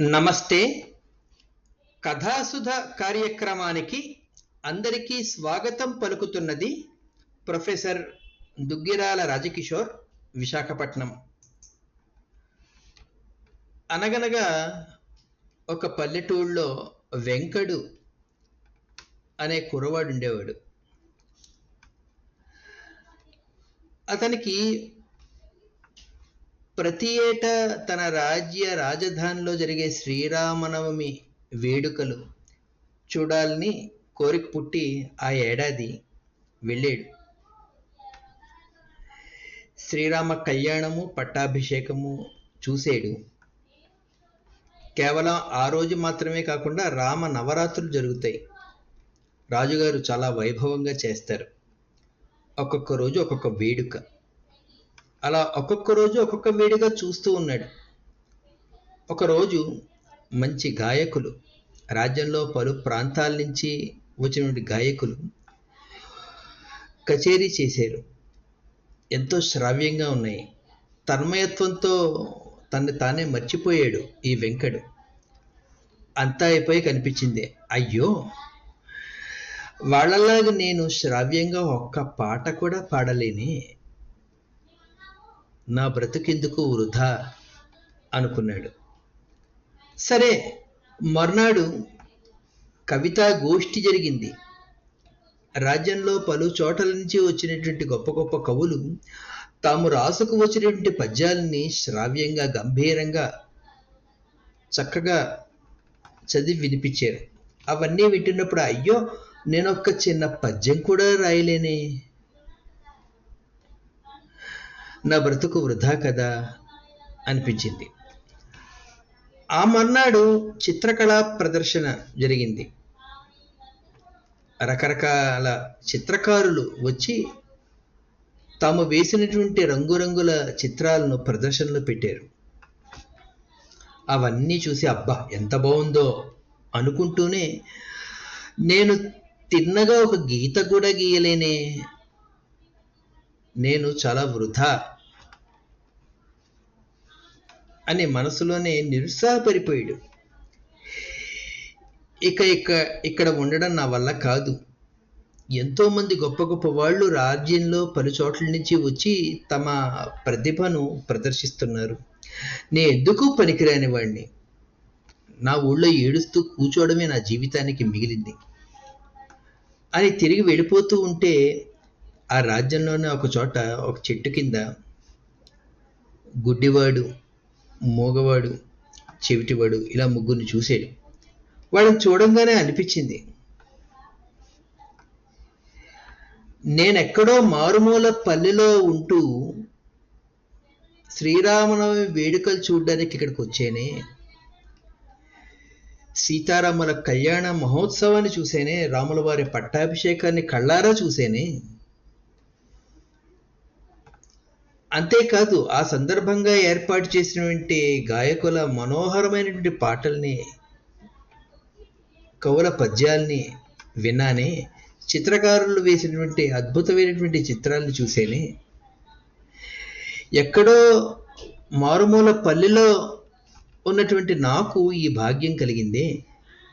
నమస్తే. కథాసుధ కార్యక్రమానికి అందరికీ స్వాగతం పలుకుతున్నది ప్రొఫెసర్ దుగ్గిరాల రాజకిషోర్ విశాఖపట్నం. అనగనగా ఒక పల్లెటూళ్ళలో వెంకడు అనే కురవాడు ఉండేవాడు. అతనికి ప్రతి ఏటా తన రాజ్య రాజధానిలో జరిగే శ్రీరామనవమి వేడుకలు చూడాలని కోరిక పుట్టి ఆ ఏడాది వెళ్ళాడు. శ్రీరామ కళ్యాణము పట్టాభిషేకము చూసాడు. కేవలం ఆ రోజు మాత్రమే కాకుండా రామ నవరాత్రులు జరుగుతాయి. రాజుగారు చాలా వైభవంగా చేస్తారు. ఒక్కొక్క రోజు ఒక్కొక్క వేడుక. అలా ఒక్కొక్క రోజు ఒక్కొక్క వేడుక చూస్తూ ఉన్నాడు. ఒకరోజు మంచి గాయకులు రాజ్యంలో పలు ప్రాంతాల నుంచి వచ్చినటువంటి గాయకులు కచేరీ చేశారు. ఎంతో శ్రావ్యంగా ఉన్నాయి. తన్మయత్వంతో తన్ని తానే మర్చిపోయాడు ఈ వెంకడు. అంతా అయిపోయి కనిపించింది అయ్యో! వాళ్ళలాగా నేను శ్రావ్యంగా ఒక్క పాట కూడా పాడలేని. నా బ్రతుకెందుకు వృధా అనుకున్నాడు. సరే మర్నాడు కవితా గోష్ఠి జరిగింది. రాజ్యంలో పలు చోటల నుంచి వచ్చినటువంటి గొప్ప గొప్ప కవులు తాము రాసుకు వచ్చినటువంటి పద్యాలని శ్రావ్యంగా గంభీరంగా చక్కగా చదివి వినిపించారు. అవన్నీ వింటున్నప్పుడు అయ్యో నేను ఒక చిన్న పద్యం కూడా రాయలేనే. నా బ్రతుకు వృధా కదా అనిపించింది. ఆ మర్నాడు చిత్రకళా ప్రదర్శన జరిగింది. రకరకాల చిత్రకారులు వచ్చి తాము వేసినటువంటి రంగురంగుల చిత్రాలను ప్రదర్శనలో పెట్టారు. అవన్నీ చూసి అబ్బా ఎంత బాగుందో అనుకుంటూనే నేను తిన్నగా ఒక గీత కూడా గీయలేనే నేను చాలా వృధా అని మనసులోనే నిరుత్సాహపడిపోయాడు. ఇక ఇక ఇక్కడ ఉండడం నా వల్ల కాదు. ఎంతోమంది గొప్ప గొప్ప వాళ్ళు రాజ్యంలో పలు చోట్ల నుంచి వచ్చి తమ ప్రతిభను ప్రదర్శిస్తున్నారు. నేను ఎందుకు పనికిరాని వాడిని నా ఊళ్ళో ఏడుస్తూ కూర్చోవడమే నా జీవితానికి మిగిలింది. అని తిరిగి వెళ్ళిపోతూ ఉంటే ఆ రాజ్యంలోనే ఒక చోట ఒక చెట్టు కింద గుడ్డివాడు మూగవాడు చెవిటివాడు ఇలా ముగ్గురిని చూశాడు. వాళ్ళని చూడంగానే అనిపించింది నేనెక్కడో మారుమూల పల్లెలో ఉంటూ శ్రీరామనవమి వేడుకలు చూడడానికి ఇక్కడికి వచ్చేనే సీతారాముల కళ్యాణ మహోత్సవాన్ని చూసేనే రాముల వారి పట్టాభిషేకాన్ని కళ్ళారా చూసేనే అంతేకాదు ఆ సందర్భంగా ఏర్పాటు చేసినటువంటి గాయకుల మనోహరమైనటువంటి పాటల్ని కవుల పద్యాల్ని విన్నానే చిత్రకారులు వేసినటువంటి అద్భుతమైనటువంటి చిత్రాలను చూసేనే ఎక్కడో మారుమూల పల్లెలో ఉన్నటువంటి నాకు ఈ భాగ్యం కలిగిందే.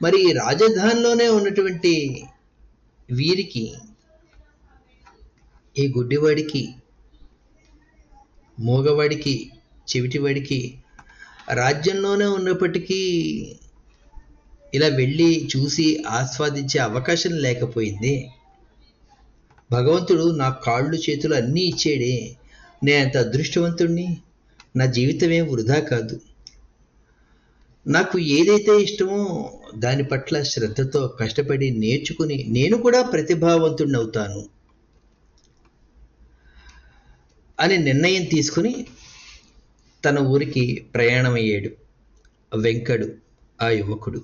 మరి రాజధానిలోనే ఉన్నటువంటి వీరికి ఈ గుడ్డివాడికి మూగవాడికి చెవిటివాడికి రాజ్యంలోనే ఉన్నప్పటికీ ఇలా వెళ్ళి చూసి ఆస్వాదించే అవకాశం లేకపోయింది. భగవంతుడు నా కాళ్ళు చేతులు అన్నీ ఇచ్చాడే. నేను అంత అదృష్టవంతుణ్ణి? నా జీవితం ఏం వృధా కాదు. నాకు ఏదైతే ఇష్టమో దాని పట్ల శ్రద్ధతో కష్టపడి నేర్చుకుని నేను కూడా ప్రతిభావంతుడిని అవుతాను అని నిర్ణయం తీసుకుని తన ఊరికి ప్రయాణమయ్యాడు. వెంకడు ఆ యువకుడు.